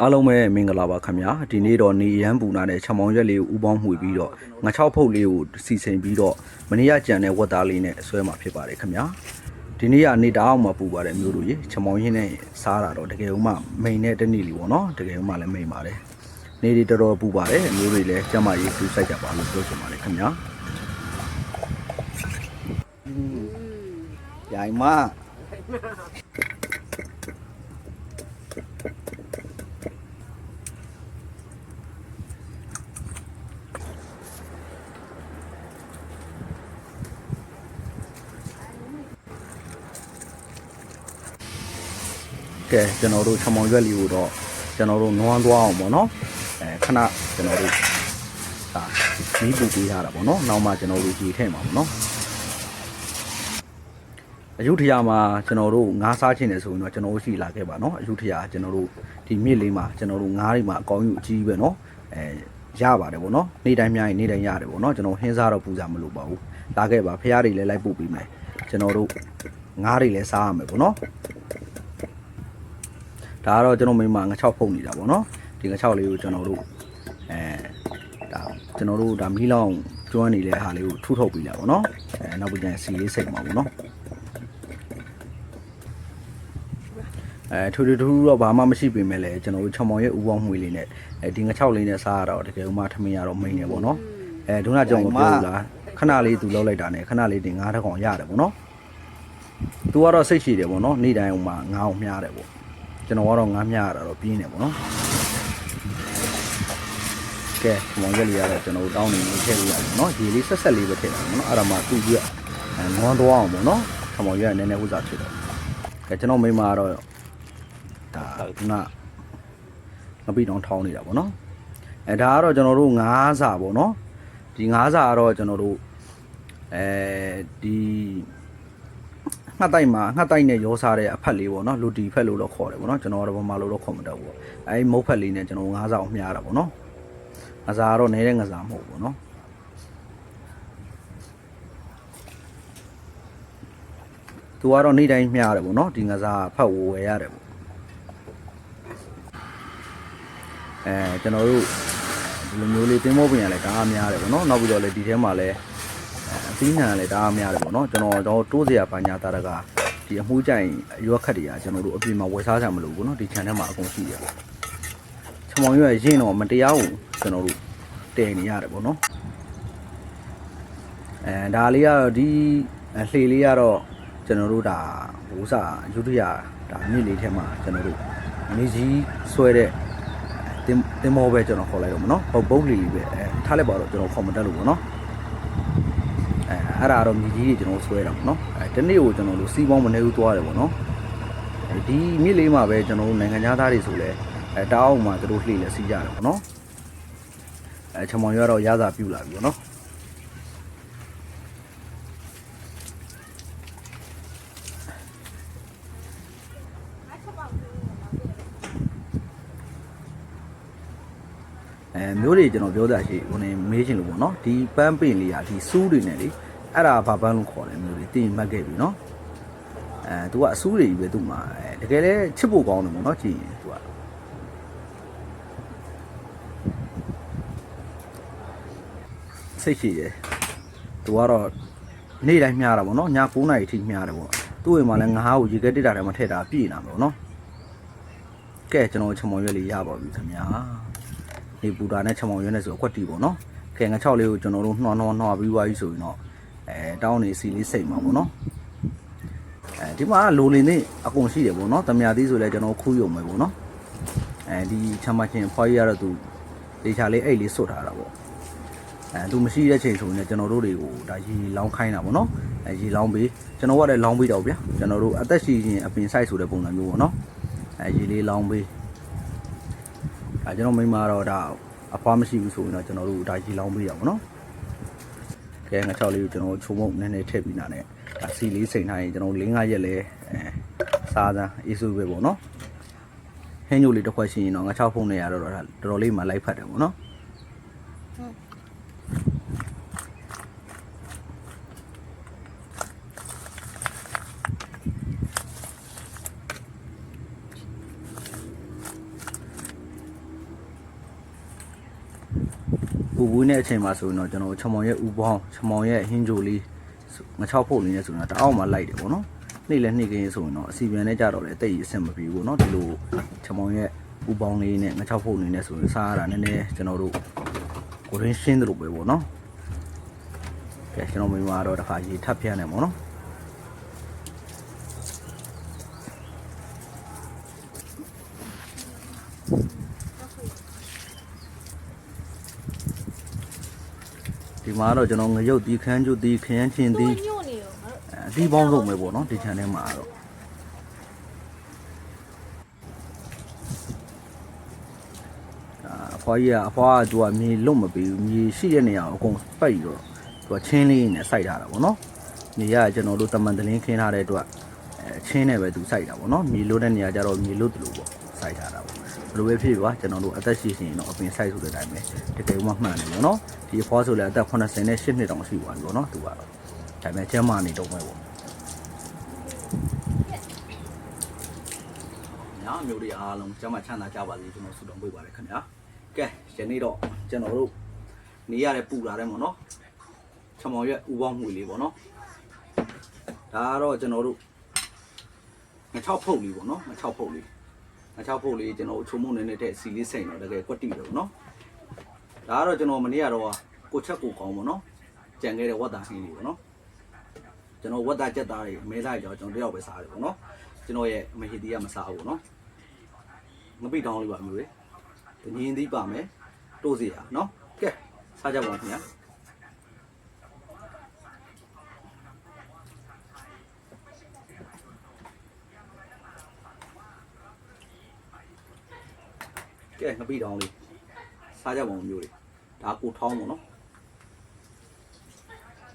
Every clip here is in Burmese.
အားလုံးပဲမင်္ဂလာပါခင်ဗျာဒီနေ့တော့နေရန်ပူနာနဲ့ချမောင်ရက်လေးကိုဥပေါင်းမှွေပြီးတော့ငါချောက်ဖုတ်လေးကိုစီစဉ်ပြီးတော့မနေ့ကကြံတဲ့ဝက်သားလေးနဲ့ဆွဲမှာဖြစ်ပါတယ်ခင်ဗျာဒီနေ့ကနေတောင်းမှပူပါတယ်မျိုးတို့ရေချမောင်ရင်းနဲ့စားတာတော့တကယ်လို့မှမိန်တဲ့တနေ့လီပေါ့နော်တကယ်လို့မှလည်းမိန်ပါတယ်နေဒီတော်တော်ပူပါတယ်အမျိုးတွေလည်းကျမကြီးကူးဆိုင်ကြပါလို့ပြောချင်ပါတယ်ခင်ဗျာရိုင်မ ကဲကျွန်တော်တို့ချမောင်ရွက်လေးကိုတော့ကျွန်တော်တို့နွားသွားအောင်ပေါ့နော်အဲခဏကျွန်တော်တို့ဒါမီးပူပေးရတာပေါ့နော်နောက်မှကျွန်တော်တို့ရေထည့်မှာပေါ့နော်အယုထရာမှာကျွန်တော်တို့ငါးစားခြင်းတယ်ဆိုရင်တော့ကျွန်တော်တို့ရှိလာခဲ့ပါနော်အယုထရာကျွန်တော်တို့ဒီမြစ်လေးမှာကျွန်တော်တို့ငါးတွေမှာအကောင်းကြီးအကြီးပဲနော်အဲရပါတယ်ပေါ့နော်နေ့တိုင်းများရင်နေ့တိုင်းရတယ်ပေါ့နော်ကျွန်တော်ဟင်းစားတော့ပူစားမလို့ပါဘူးလာခဲ့ပါဖះတွေလည်းလိုက်ပို့ပေးမယ်ကျွန်တော်တို့ငါးတွေလည်းစားရမယ်ပေါ့နော် ဒါကတော့ကျွန်တော်မိမငါ6ဖုန်နေတာပေါ့နော်ဒီငါ6လေးကိုကျွန်တော်တို့အဲဒါကျွန်တော်တို့ဒါမီးလောင်ကျွမ်းနေတဲ့ဟာလေးကိုထုထုတ်ပြီးလာပေါ့နော်အဲနောက်ပြန်စီလေးစိတ်မှာပေါ့နော်အဲထူထူထူတော့ဘာမှမရှိပေမဲ့လည်းကျွန်တော်တို့ချောင်မောင်ရဲ့ဥပေါင်းမှွေလေးနဲ့အဲဒီငါ6လေးနဲ့စားရတော့တကယ်ဥမာထမင်းရတော့မိန်နေပေါ့နော်အဲဒုနာကြောင့်မပြောဘူးလားခဏလေးသူလောက်လိုက်တာနဲ့ခဏလေးတင်ငါးတစ်ကောင်ရတယ်ပေါ့နော်သူကတော့စိတ်ရှိတယ်ပေါ့နော်နေ့တိုင်းဥမာငါးအောင်မြားတယ်ပေါ့ ကျွန်တော်ကတော့ငားမြရတာတော့ပြင်းနေပေါ့နော်ကဲမောင်ရက်လေးရတော့ကျွန်တော်တို့တောင်းနေနေထည့်လို့ရတယ်နော်ရေလေးဆက်ဆက်လေးပဲထည့်တာပေါ့နော်အဲ့ဒါမှသူ့ကြီးကနွမ်းသွားအောင်ပေါ့နော်ခမောင်ရက်နည်းနည်းဥစားဖြစ်တော့ကဲကျွန်တော်မိမကတော့ဒါခုနမပြီးတော့ထောင်းနေတာပေါ့နော်အဲဒါကတော့ကျွန်တော်တို့ငားစာပေါ့နော်ဒီငားစာကတော့ကျွန်တော်တို့အဲဒီ ငှက်တိုက်မှာငှက်တိုက်နဲ့ရောစားတဲ့အဖက်လေးပေါ့နော်လူတီဖက်လို့တော့ခေါ်တယ်ပေါ့နော်ကျွန်တော်ကတော့ဘာမှလို့တော့ခေါ်မတတ်ဘူးပေါ့အဲဒီမုတ်ဖက်လေးနဲ့ကျွန်တော်ငားစာအောင်မြားတာပေါ့နော်ငါးစာကတော့နေတဲ့ငါးစာမဟုတ်ဘူးပေါ့နော်သူကတော့နေ့တိုင်းမြားတယ်ပေါ့နော်ဒီငါးစာဖက်ဝဝယ်ရတယ်ပေါ့အဲကျွန်တော်တို့ဒီလိုမျိုးလေးတင်းမောပင်ရလဲဒါအားများတယ်ပေါ့နော်နောက်ပြီးတော့လေဒီထဲမှာလဲအ သီးနှံလည်းတအားများတယ်ပေါ့နော်ကျွန်တော်တော့တိုးစရာပညာတာတကဒီအမှုကြိုင်ရွက်ခတ်တွေကကျွန်တော်တို့အပြင်မှာဝယ်စားကြမလို့ပေါ့နော်ဒီ channel မှာအကုန်ရှိတယ်ပေါ့ချမောင်ရွက်ရင်းတော့မတရားဘူးကျွန်တော်တို့တည်နေရတယ်ပေါ့နော်အဲဒါလေးကတော့ဒီလှေလေးကတော့ကျွန်တော်တို့ဒါဟိုစာယုဒ္ဓရာဒါမြစ်လေးထဲမှာကျွန်တော်တို့မြေကြီးဆွဲတဲ့တင်တင်မောပဲကျွန်တော်ခေါ်လိုက်တော့မနော်ဘုတ်ဘုတ်လီလီပဲအဲထားလိုက်ပါတော့ကျွန်တော်ခေါ်မတက်လို့ပေါ့နော် အဲအဲ့ဒါတော့မြေကြီးတွေကျွန်တော်ဆွဲတာပေါ့နော်အဲတနေ့ကိုကျွန်တော်တို့စီးပေါင်းမနေဘူးသွားတယ်ပေါ့နော်အဲဒီမြစ်လေးမှာပဲကျွန်တော်တို့နိုင်ငံသားတွေဆိုလဲအဲတအားအောင်မှာသူတို့လှေလဲစီးကြတယ်ပေါ့နော်အဲချမောင်ရတော့ရသာပြူလာပြီပေါ့နော်အဲမျိုးတွေကျွန်တော်ပြောတာရှိဟိုနေမေးချင်လို့ပေါ့နော်ဒီပန်းပင်လေးอ่ะဒီစူးတွေနဲ့လေ အဲ့ဒါဘာပန်းလို့ခေါ်တယ်မျိုးတွေတင်မှတ်ခဲ့ပြီနော်အဲသူကအစူးတွေကြီးပဲသူ့မှာအဲတကယ်လဲချစ်ဖို့ကောင်းတယ်ပေါ့နော်ကြည့်ရင်သူကစိတ်ရှိတယ်သူကတော့နေ့တိုင်းမြားတာပေါ့နော်ည9နာရီထိမြားတယ်ပေါ့သူ့အိမ်မှာလည်းငါးကိုရေခဲတစ်တာထဲမှာထည့်တာပြည့်နေတာပေါ့နော်ကဲကျွန်တော်ချမော်ရွက်လေးရပါပြီခင်ဗျာဒီပူတာနဲ့ချမောင်ရွက်နဲ့ဆိုအကွက်တီပေါ့နော်ခဲငါ6လေးကိုကျွန်တော်တို့နှောနှောနှောပြီးသွားပြီဆိုရင်တော့ အဲတောင်းနေစီလေးစိတ်မှာပေါ့နော်အဲဒီမှာလိုလင်းနေအကုန်ရှိတယ်ပေါ့နော်တမယာသီးဆိုလဲကျွန်တော်ခူးယုံမယ်ပေါ့နော်အဲဒီချမ်းမချင်းဖွားရရတော့သူဒေချာလေးအဲ့လေးစွတ်ထားတာပေါ့အဲသူမရှိတဲ့ချိန်ဆိုရင်လည်းကျွန်တော်တို့တွေကိုဒါရေလောင်းခိုင်းတာပေါ့နော်အဲရေလောင်းပေးကျွန်တော်ကလည်းလောင်းပေးတော့ဗျာကျွန်တော်တို့အသက်ရှိရင်အပင်ဆိုင်ဆိုတဲ့ပုံစံမျိုးပေါ့နော်အဲရေလေးလောင်းပေးအဲကျွန်တော်မိန်းမတော့ဒါအဖွားမရှိဘူးဆိုရင်တော့ကျွန်တော်တို့ဒါရီလောင်းပေးရပါတော့။ ကဲငါချောက်လေးကိုကျွန်တော်ချုံမုံနည်းနည်းထည့်ပြီးနာနဲ့ဒါစီလေးစိန်ထားရင်ကျွန်တော်၄၅ရက်လဲအဲစားစမ်းအေးဆိုးပဲပေါ့နော်။ဟင်းညိုလေးတစ်ခွက်ရှိရင်တော့ငါချောက်ဖုံးနေရတော့ဒါတော်တော်လေးမှလိုက်ဖတ်တယ်ပေါ့နော်။ ကိုဘူးနဲ့အချိန်မှာဆိုရင်တော့ကျွန်တော်ချမောင်ရဲ့ဥပေါင်းချမောင်ရဲ့ဟင်းဂျိုလေးငချောက်ဖို့လေးနဲ့ဆိုရင်တော့တအောက်မှာလိုက်တယ်ပေါ့နော်နေ့လည်းနေ့ကင်းဆိုရင်တော့အစီပြန်နဲ့ကြတော့လေတိတ်အဆင်မပြေဘူးပေါ့နော်ဒီလိုချမောင်ရဲ့ဥပေါင်းလေးနဲ့ငချောက်ဖို့လေးနဲ့ဆိုရင်စားရတာနည်းနည်းကျွန်တော်တို့ကိုရင်းရှင်းတယ်လို့ပဲပေါ့နော်ကဲကျွန်တော်မိမကတော့တစ်ခါရေထပ်ဖျက်နေပေါ့နော် ဒီမှာတော့ကျွန်တော်ငရုတ်တီခန်းကျွတ်တီခရမ်းချင်းတီညို့နေရောငါတို့အတီးပေါင်းစုံပဲပေါ့နော်ဒီ channel မှာတော့အာအဖွားကြီးကအဖွားကသူကမြေလွတ်မပေးဘူးမြေရှိတဲ့နေရာကိုအကုန်ပိတ်တော့သူကချင်းလေးနဲ့စိုက်ထားတာပေါ့နော်မြေကကျွန်တော်တို့တမန်တလင်းခင်းထားတဲ့အတွက်အဲချင်းနဲ့ပဲသူစိုက်တာပေါ့နော်မြေလွတ်တဲ့နေရာကျတော့မြေလွတ်တယ်လို့ပေါ့စိုက်ထားတာပေါ့ ဘယ်လိုပဲဖြစ်ပါကျွန်တော်တို့အသက်ရှိရှိရင်တော့အပင်စိုက်ဆိုတဲ့အတိုင်းပဲတကယ်မှမှန်တယ်ပေါ့နော်ဒီအဖွားဆိုလည်းအသက်80နဲ့8နှစ်တောင်ရှိသွားပြီပေါ့နော်သူကတော့ဒါပေမဲ့ကျမ်းမာနေတော့ပဲပေါ့ညာမျိုးတွေအားလုံးကျမ်းမာချမ်းသာကြပါစေကျွန်တော်ဆုတောင်းပေးပါရခင်ဗျာကဲယနေ့တော့ကျွန်တော်တို့နေရတဲ့ပူလာတယ်ပေါ့နော်ချမောင်ရွက်ဥပေါင်းမှုလေးပေါ့နော်ဒါကတော့ကျွန်တော်တို့ငချောက်ဖုတ်လေးပေါ့နော်ငချောက်ဖုတ်လေး ငချောက်ဖုတ်လေးကျွန်တော်တို့ချုံမုံနေနေတဲ့စီလေးစိတ်တော့တကယ်ကွက်တီတယ်ပေါ့နော်ဒါကတော့ကျွန်တော်မနေ့ကတော့ကိုချက်ကိုကောင်းပေါ့နော်ကြံခဲ့တဲ့ဝတ်တာဟင်းလေးပေါ့နော်ကျွန်တော်ဝတ်သားချက်သားတွေမဲသားကြောကျွန်တော်တယောက်ပဲစားတယ်ပေါ့နော်ကျွန်တော်ရဲ့မဟီတီးကမစားဘူးပေါ့နော်ငပိတောင်းလေးပါမျိုးလေငင်းသီးပါမယ်တိုးစီရနော်ကဲစားကြပါဦးခင်ဗျာ ကဲငပိတောင်းလေးစားကြပါဦးမျိုးလေဒါကိုထောင်းပေါ့နော်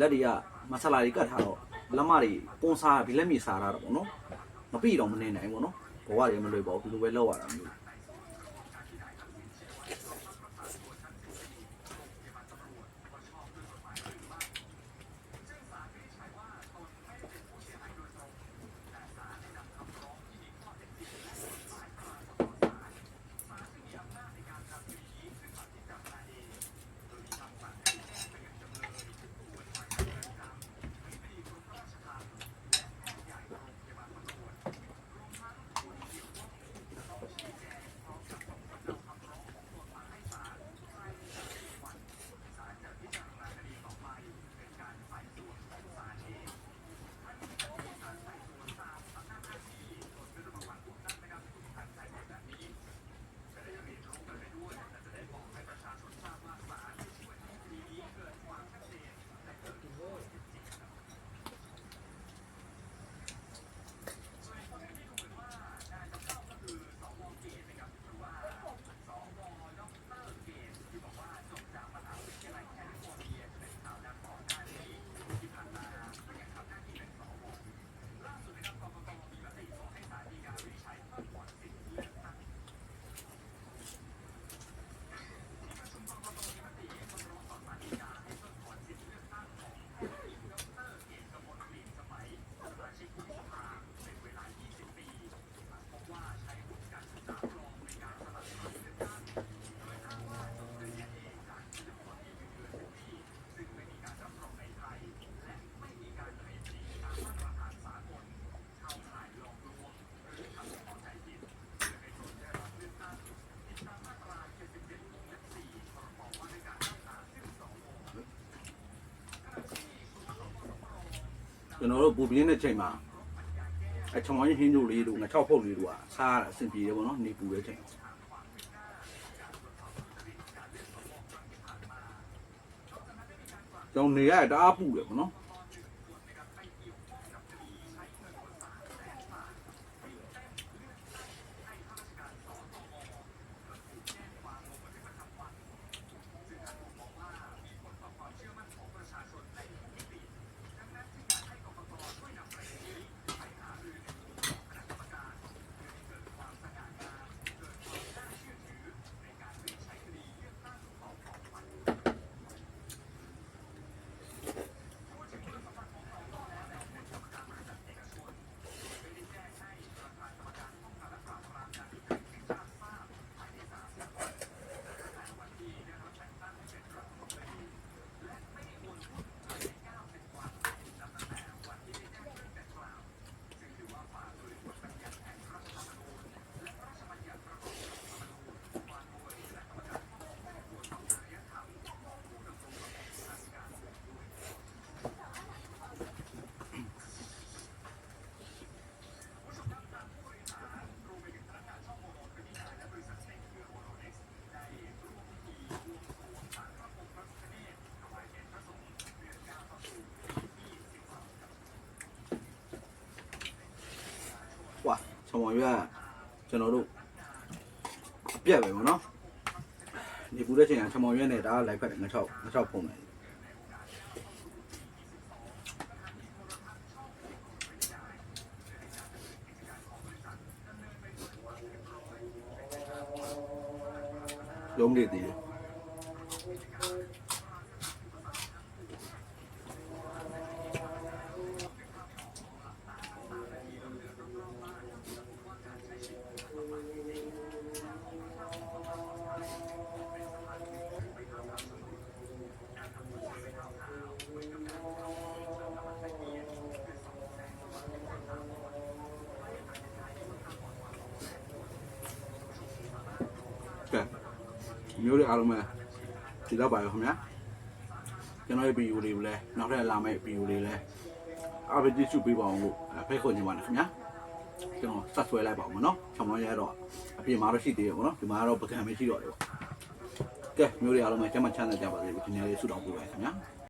လက်တွေကမဆလာတွေကတ်ထားတော့လက်မတွေပုံစားဒီလက်မြေစားတာတော့ဗောနော်မပြီးတော့မနေနိုင်ဗောနော်ဘဝတွေမလွယ်ပါဘူးဒီလိုပဲလောက်ရတာမျိုး ကျွန်တော်တို့ပူပြင်းတဲ့ချိန်မှာအချုံဝိုင်းဟင်းတို့လေးတို့ငါ6ဖုတ်လေးတို့ကစားရတာအဆင်ပြေတယ်ဗောနော်နေပူတဲ့ချိန်ကျွန်တော်နေရတာအားပူတယ်ဗောနော် ချမော်ရွက်ကျွန်တော်တို့အပြက်ပဲပေါ့နော်ဒီပူတဲ့ချိန်ကချမော်ရွက်နဲ့ဒါကလိုက်ဖက်တယ်ငါချောက်ငါချောက်ဖုံးတယ်လုံးနေသေးတယ် ကဲ မျိုးတွေအားလုံးပဲဒီတော့ပါရောခင်ဗျာကျွန်တော်ရဲ့ဗီဒီယိုလေးကိုလည်းနောက်ထပ်လာမယ့်ဗီဒီယိုလေးလည်းအားပေးကြည့်ရှုပေးပါအောင်လို့အဲဖိတ်ခေါ်နေပါတယ်ခင်ဗျာကျွန်တော်ဆက်ဆွဲလိုက်ပါအောင်မနော်ချောင်းမရတော့အပြင်မှာတော့ရှိသေးတယ်ပေါ့နော်ဒီမှာတော့ပကံပဲရှိတော့တယ်ပေါ့ကဲမျိုးတွေအားလုံးပဲကျမ်းမချမ်းသာကြပါစေဒီနေ့လေးဆုတောင်းပေးပါခင်ဗျာ